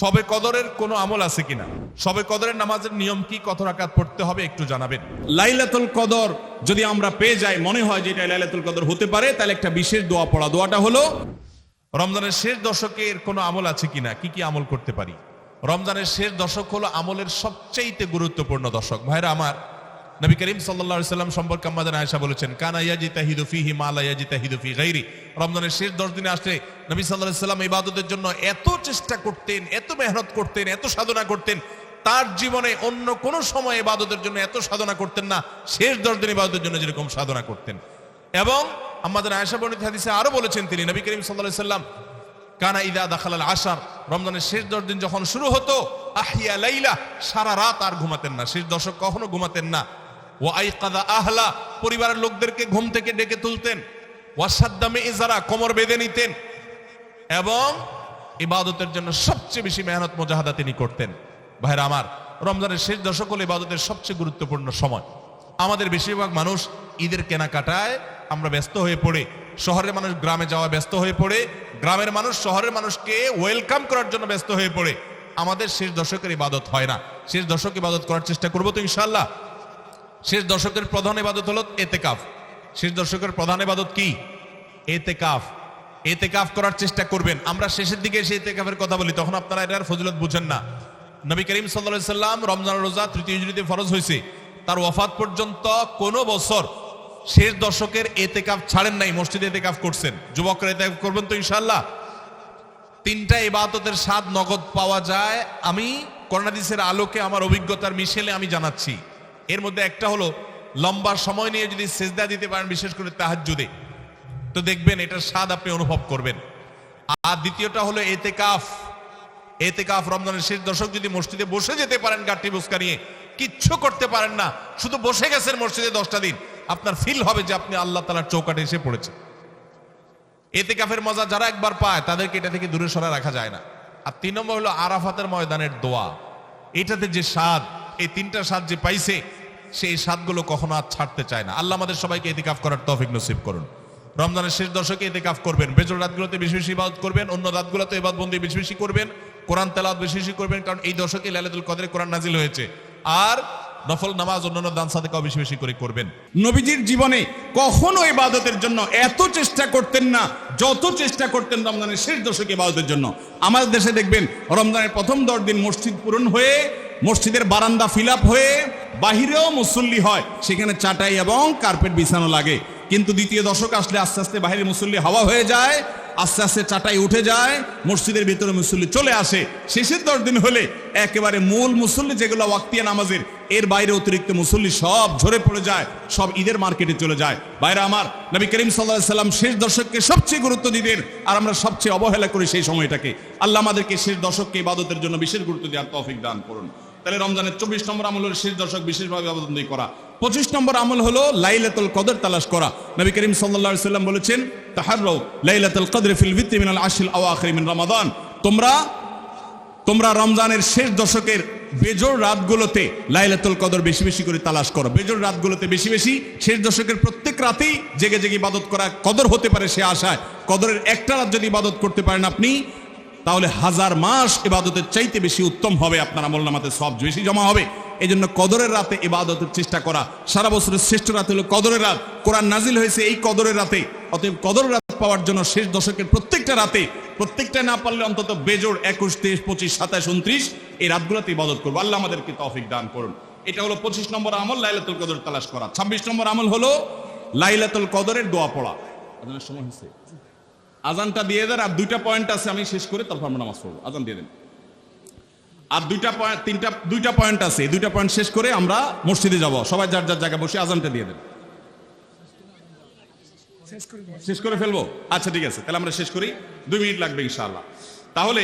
সবে কদরের কোনো আমল আছে কিনা? সবে কদরের নামাজের নিয়ম কি? কত রাকাত পড়তে হবে? একটু জানাবেন। লাইলাতুল কদর যদি আমরা পেয়ে যাই মনে হয় যে এটা লাইলাতুল কদর হতে পারে তাহলে একটা বিশেষ দোয়া পড়া। দোয়াটা হলো রমজানের শেষ দশকের কোনো আমল আছে কিনা? কি কি আমল করতে পারি? রমজানের শেষ দশক হলো আমলের সবচেয়ে গুরুত্বপূর্ণ দশক। ভাইরা আমার নবী করিম সাল্লা সাল্লাম সম্পর্কে আমাদের আয়সা বলেছেন, কানা ইয়াজি তাহিদু ফিহি মালা ইয়াজি তাহিদু ফি গাইরি রমজানের শেষ দশ দিনে আসলে নবী সাল্লাহ সাল্লাম ইবাদতের জন্য এত চেষ্টা করতেন, এত মেহনত করতেন, এত সাধনা করতেন, তার জীবনে অন্য কোন সময় ইবাদতের জন্য এত সাধনা করতেন না, শেষ দশ দিন ইবাদতের জন্য যেরকম সাধনা করতেন। এবং আমাদের আয়সা বর্ণিত হাদিসে আরও বলেছেন তিনি, নবী করিম সাল্লাহ সাল্লাম, কানা ইদা দাখালাল আসার রমজানের শেষ দশ দিন যখন শুরু হতো আহিয়া লাইলা। সারা রাত আর ঘুমাতেন না। শেষ দশক কখনো ঘুমাতেন না। আহলা, পরিবারের লোকদেরকে ঘুম থেকে ডেকে তুলতেন। ওয়াসাদ্দামে ইজারা কোমর বেঁধে নিতেন। এবং ইবাদতের জন্য সবচেয়ে বেশি মেহনত, মোজাহাদা তিনি করতেন। ভাইরা আমার, রমজানের শেষ দশক হল ইবাদতের সবচেয়ে গুরুত্বপূর্ণ সময়। আমাদের বেশিরভাগ মানুষ ঈদের কেনাকাটায় আমরা ব্যস্ত হয়ে পড়ে। শহরের মানুষ গ্রামে যাওয়া ব্যস্ত হয়ে পড়ে। গ্রামের মানুষ, শহরের মানুষকে ওয়েলকাম করার জন্য ব্যস্ত হয়ে পড়ে। আমাদের শেষ দশকের ইবাদত হয় না। শেষ দশক ইবাদত করার চেষ্টা করব তো ইনশাল্লাহ শেষ দশকের প্রধান ইবাদত হলো এতেকাফ। শেষ দশকের প্রধান এবাদত কি? এতেকাফ। এতেকাফ করার চেষ্টা করবেন। আমরা শেষের দিকে এসে এতেকাফের কথা বলি, তখন আপনারা এটার ফজিলত বুঝেন না। নবী করিম সাল্লাহ সাল্লাম রমজান রোজা তৃতীয় হিজড়িতে ফরজ হয়েছে। তার ওয়াফাত পর্যন্ত কোনো বছর শেষ দশকের এতেকাফ ছাড়েন নাই, মসজিদে এতেকাফ করছেন। যুবকরা এতেকাফ করবেন তো ইনশাল্লাহ তিনটা এবাদতের স্বাদ নগদ পাওয়া যায়। আমি করোনাদিসের আলোকে আমার অভিজ্ঞতার মিশেলে আমি জানাচ্ছি। এর মধ্যে একটা হলো লম্বা সময় নিয়ে যদি সেজদা দিতে পারেন, বিশেষ করে তাহাজ্জুদে, তো দেখবেন এটার স্বাদ আপনি অনুভব করবেন। আর দ্বিতীয়টা হলো এতেকাফ। এতেকাফ রমজানের শেষ দশক যদি মসজিদে বসে যেতে পারেন গাঠি বুসকা নিয়ে, কিচ্ছু করতে পারেন না, শুধু বসে গেছেন মসজিদে দশটা দিন, আপনার ফিল হবে যে আপনি আল্লাহ তালার চৌকাটে এসে পড়েছেন। এতে কাফের মজা যারা একবার পায়, তাদেরকে এটা থেকে দূরে সরা রাখা যায় না। আর তিন নম্বর হলো আরাফাতের ময়দানের দোয়া। এটাতে যে স্বাদ এই তিনটা স্বাদ যে পাইছে, সেই স্বাদগুলো কখনো আর ছাড়তে চায় না। আল্লাহ আমাদের সবাইকে এতিকাফ করার তৌফিক নসিব করুন। রমজানের শেষ দশকে এতিকাফ করবেন, বেজর রাতগুলোতে বেশি বেশি ইবাদত করবেন, অন্য রাতগুলোতে ইবাদ বন্দি বেশি বেশি করবেন, কোরআন তেলাওয়াত বেশি বেশি করবেন, কারণ এই দশকে লাইলাতুল কদরে কোরআন নাজিল হয়েছে। আর নফল নামাজ, অন্যান্য দান সাদেকাও বেশি বেশি করে করবেন। নবীজির জীবনে কখনো ইবাদতের জন্য এত চেষ্টা করতেন না, যত চেষ্টা করতেন রমজানের শেষ দশকে ইবাদতের জন্য। আমাদের দেশে দেখবেন, রমজানের প্রথম দশ দিন মসজিদ পূরণ হয়ে মসজিদের বারান্দা ফিল হয়ে বাহিরেও মুসল্লি হয়, সেখানে চাটাই এবং কার্পেট বিছানো লাগে। কিন্তু দ্বিতীয় দশক আসলে আস্তে আস্তে বাহিরে মুসল্লি হাওয়া হয়ে যায়, আস্তে আস্তে চাটাই উঠে যায়, মসজিদের ভিতরে মুসল্লি চলে আসে। শেষের দশ দিন হলে একেবারে মূল মুসল্লি যেগুলো ওয়াক্তিয়া নামাজের, এর বাইরে অতিরিক্ত মুসল্লি সব ঝরে পড়ে যায়, সব ঈদের মার্কেটে চলে যায়। বাইরে আমার, নবী করিম সাল্লাহ সাল্লাম শেষ দশককে সবচেয়ে গুরুত্ব দিতেন, আর আমরা সবচেয়ে অবহেলা করি সেই সময়টাকে। আল্লাহ আমাদেরকে শেষ দশককে ইবাদতের জন্য বিশেষ গুরুত্ব দেওয়ার তৌফিক দান করুন। তাহলে রমজানের চব্বিশ নম্বর আমল হলো শেষ দশক বিশেষভাবে আবেদন করা। পঁচিশ নম্বর আমল হলো লাইলাতুল কদর তালাশ করা। নবী করিম সাল্লাল্লাহু সাল্লাম বলেছেন তাহাররাও লাইলাতুল কদর ফিল ভিত্তি আশিল আওয়াখির রমাদান। তোমরা তোমরা রমজানের শেষ দশকের বেজোর রাতগুলোতে লাইলাতুল কদর বেশি বেশি করে তালাশ করো। বেজোর রাতগুলোতে বেশি বেশি শেষ দশকের প্রত্যেক রাতেই জেগে জেগে ইবাদত করা কদর হতে পারে সে আশায়। কদরের একটা রাত যদি ইবাদত করতে পারেন আপনি তাহলে হাজার মাস ইবাদতের চাইতে বেশি উত্তম হবে আপনার আমল নামাতে সব বেশি জমা হবে। এই জন্য কদরের রাতে ইবাদতের চেষ্টা করা। সারা বছরের শ্রেষ্ঠ রাত হলো কদরের রাত। কোরআন নাজিল হয়েছে এই কদরের রাতে। অতএব কদরের রাত পাওয়ার জন্য শেষ দশকের প্রত্যেকটা রাতে, প্রত্যেকটা না পারলে অন্তত বেজোর একুশ, তেইশ, পঁচিশ, সাতাশ, উনত্রিশ এই রাতগুলোতে ইবাদত করব। আল্লাহ আমাদেরকে তৌফিক দান করুন। এটা হলো পঁচিশ নম্বর আমল, লাইলাতুল কদর তালাশ করা। ছাব্বিশ নম্বর আমল হলো লাইলাতুল কদরের দোয়া পড়া। সময় হয়েছে। আজানটা দিয়ে দেন আর দুইটা পয়েন্ট আছে আমি শেষ করে তারপর আমরা নামাজ পড়ব। আজান দিয়ে দেন। আর দুইটা পয়েন্ট তিনটা দুইটা পয়েন্ট আছে এই দুইটা পয়েন্ট শেষ করে আমরা মসজিদে যাব। সবাই যার যার জায়গায় বসে আজানটা দিয়ে দেন। শেষ করে ফেলব? আচ্ছা ঠিক আছে তাহলে আমরা শেষ করি। দুই মিনিট লাগবে ইনশাআল্লাহ। তাহলে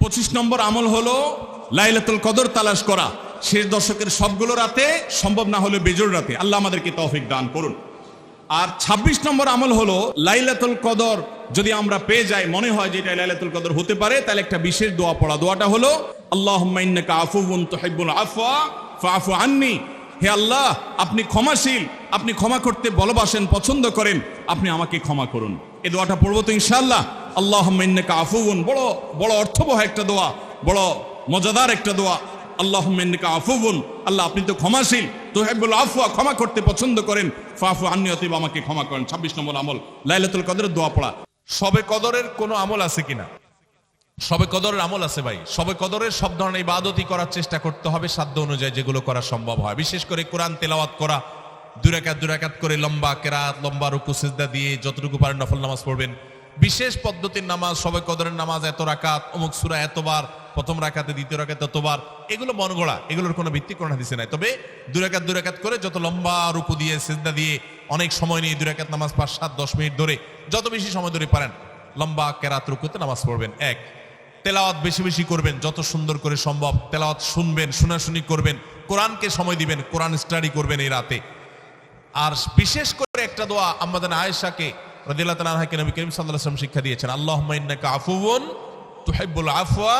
পঁচিশ নম্বর আমল হলো লাইলাতুল কদর তালাশ করা। শেষ দশকের সবগুলো রাতে সম্ভব না হলে বেজোর রাতে। আল্লাহ আমাদেরকে তৌফিক দান করুন। আর ২৬ নম্বর আমল হলো লাইলাতুল কদর যদি আমরা পেয়ে যাই, মনে হয় যে এটা লাইলাতুল কদর হতে পারে, তাহলে একটা বিশেষ দোয়া পড়া। দোয়াটা হলো, আল্লাহুম্মা ইন্নাকা আফুউন তুহিব্বুল আফওয়া, ফাআফু আন্নি। হে আল্লাহ, আপনি ক্ষমাশীল, আপনি ক্ষমা করতে ভালোবাসেন, পছন্দ করেন, আপনি আমাকে ক্ষমা করুন। এই দোয়াটা পড়ব তো ইনশাআল্লাহ। আল্লাহ আফুন বড় বড় অর্থবহ একটা দোয়া, বড় মজাদার একটা দোয়া। আল্লাহ আফুন আল্লাহ, আপনি তো ক্ষমাশীল তো হেবুল আফুয়া ক্ষমা করতে পছন্দ করেন। ফাফু আন্নি অতিব আমাকে ক্ষমা করেন। ছাব্বিশ নম্বর আমল, লাইলাতুল কদরের দোয়া পড়া। সবে কদরের কোনো আমল আছে কিনা? সবে কদরের আমল আছে ভাই। সবে কদরের সব ধরনের ইবাদতই করার চেষ্টা করতে হবে সাধ্য অনুযায়ী যেগুলো করা সম্ভব হয়। বিশেষ করে কোরআন তেলাওয়াত করা দুরাকাত দুরাকাত করে লম্বা কেরাত, লম্বা রুকু, সিজদা দিয়ে যতটুকু পারেন নফল নামাজ পড়বেন। বিশেষ পদ্ধতির নামাজ, সবে কদরের নামাজ এত রাকাত, অমুক সুরা এতবার, প্রথম রাকাতে, দ্বিতীয় রাকাতে ততবার এগুলো মনগড়া, এগুলোর কোনো ভিত্তি কোন হাদিসে নাই। তবে দুরাকাত দুরাকাত করে যত লম্বা রুকু দিয়ে, সিজদা দিয়ে অনেক সময় নিয়ে দুরাকাত নামাজ পাঁচ, সাত, দশ মিনিট ধরে যত বেশি সময় ধরে পারেন, লম্বা কেরাত রুকুতে নামাজ পড়বেন। এক, তেলাওয়াত বেশি বেশি করবেন, যত সুন্দর করে সম্ভব তেলাওয়াত শুনবেন, শোনাশুনি করবেন, কোরআনকে সময় দিবেন, কোরআন স্টাডি করবেন এই রাতে। আর বিশেষ করে একটা দোয়া আমাদের আয়েশাকে রাদিয়াল্লাহু তাআলা আনহাকে নবী করিম ওয়াসাল্লাম শিক্ষা দিয়েছেন, আল্লাহুম্মা ইন্নাকা আফুউন তুহিব্বুল আফওয়া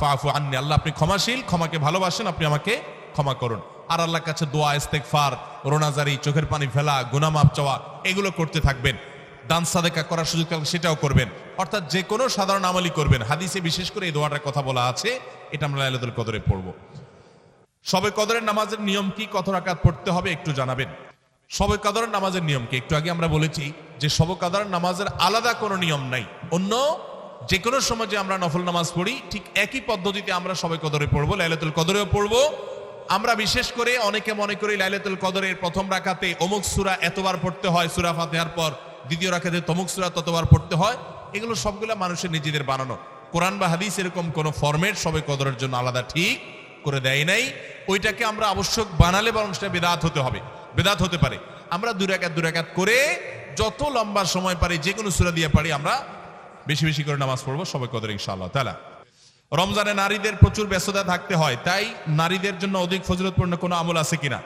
ফাআফু আন্নি। আল্লাহ আপনি ক্ষমাশীল, ক্ষমাকে ভালোবাসেন, আপনি আমাকে ক্ষমা করুন। আর আল্লাহর কাছে দোয়া, ইস্তেগফার, রোনাজারি, চোখের পানি ফেলা গুনাহ মাফ চাওয়া, এগুলো করতে থাকবেন। দান, সাদেকা করার সুযোগ থাকলে সেটাও করবেন। অর্থাৎ যে কোনো সাধারণ আমলই করবেন। হাদিসে বিশেষ করে এই দোয়াটার কথা বলা আছে। এটা আমরা লাইলাতুল কদরে পড়ব। সবে কদরের নামাজের নিয়ম কি? কত রাকাত পড়তে হবে? একটু জানাবেন। সবে কদরের নামাজের নিয়ম কি? একটু আগে আমরা বলেছি যে সবে কদরের নামাজের আলাদা কোনো নিয়ম নাই। অন্য যে কোনো সময় যে আমরা নফল নামাজ পড়ি, ঠিক একই পদ্ধতিতে আমরা সবে কদরে পড়ব, লাইলাতুল কদরেও পড়ব। আমরা বিশেষ করে অনেকে মনে করি লাইলাতুল কদরের প্রথম রাকাতে অমুক সুরা এতবার পড়তে হয়, সুরা ফাতেহার পর দ্বিতীয় রাখাতে তমুক সুরা ততবার পড়তে হয়। এগুলো সবগুলো মানুষের নিজেদের বানানো। কোরআন বা হাদিস এরকম কোনো ফরম্যাট সবে কদরের জন্য আলাদা ঠিক করে দেয় নাই। ওইটাকে আমরা আবশ্যক বানালে বরং সেটা বেদাত হতে হবে। বেদাত হতে পারে। আমরা দুরাকাত দুরাকাত করে যত লম্বা সময় পারি যে কোনো সুরা দিয়ে পারি, আমরা বেশি বেশি করে নামাজ পড়ব সবাই কদর ইনশাআল্লাহ তালা রমজানে নারীদের প্রচুর ব্যস্ততা থাকতে হয়, তাই নারীদের জন্য অধিক ফজিলতপূর্ণ কোনো আমল আছে কিনা?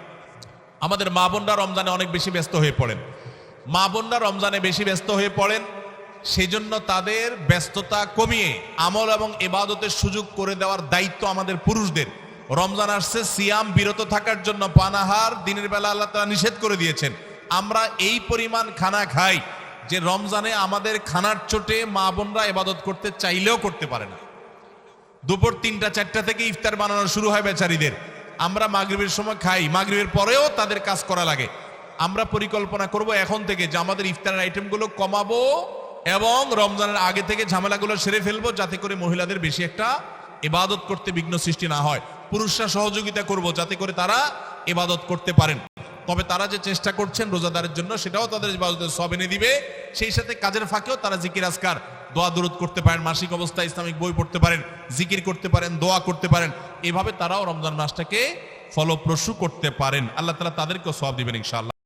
আমাদের মা বোনরা রমজানে অনেক বেশি ব্যস্ত হয়ে পড়েন। মা বোনরা রমজানে বেশি ব্যস্ত হয়ে পড়েন, সেজন্য তাদের ব্যস্ততা কমিয়ে আমল এবং এবাদতের সুযোগ করে দেওয়ার দায়িত্ব আমাদের পুরুষদের। রমজান আসছে, সিয়াম বিরত থাকার জন্য পানাহার দিনের বেলা আল্লাহ তারা নিষেধ করে দিয়েছেন। আমরা এই পরিমাণ খানা খাই যে রমজানে আমাদের খানার চোটে মা বোনরা এবাদত করতে চাইলেও করতে পারে না। দুপুর তিনটা, চারটা থেকে ইফতার বানানো শুরু হয় বেচারিদের। আমরা মাগরিবের সময় খাই, মাগরিবের পরেও তাদের কাজ করা লাগে। আমরা পরিকল্পনা করব এখন থেকে যে আমাদের ইফতারের আইটেমগুলো কমাবো এবং রমজানের আগে থেকে ঝামেলাগুলো সেরে ফেলব, যাতে করে মহিলাদের বেশি একটা ইবাদত করতে বিঘ্ন সৃষ্টি না হয়। পুরুষরা সহযোগিতা করব যাতে করে তারা এবাদত করতে পারেন। তবে তারা যে চেষ্টা করছেন রোজাদারের জন্য, সেটাও তাদের সব এনে দিবে। সেই সাথে কাজের ফাঁকেও তারা জিকির আজকার দোয়া দূরত করতে পারেন, মাসিক অবস্থায় ইসলামিক বই পড়তে পারেন, জিকির করতে পারেন, দোয়া করতে পারেন, এভাবে তারাও রমজান মাসটাকে ফলপ্রসূ করতে পারেন। আল্লাহ তালা তাদেরকেও সব দিবেন ইনশাআল্লাহ।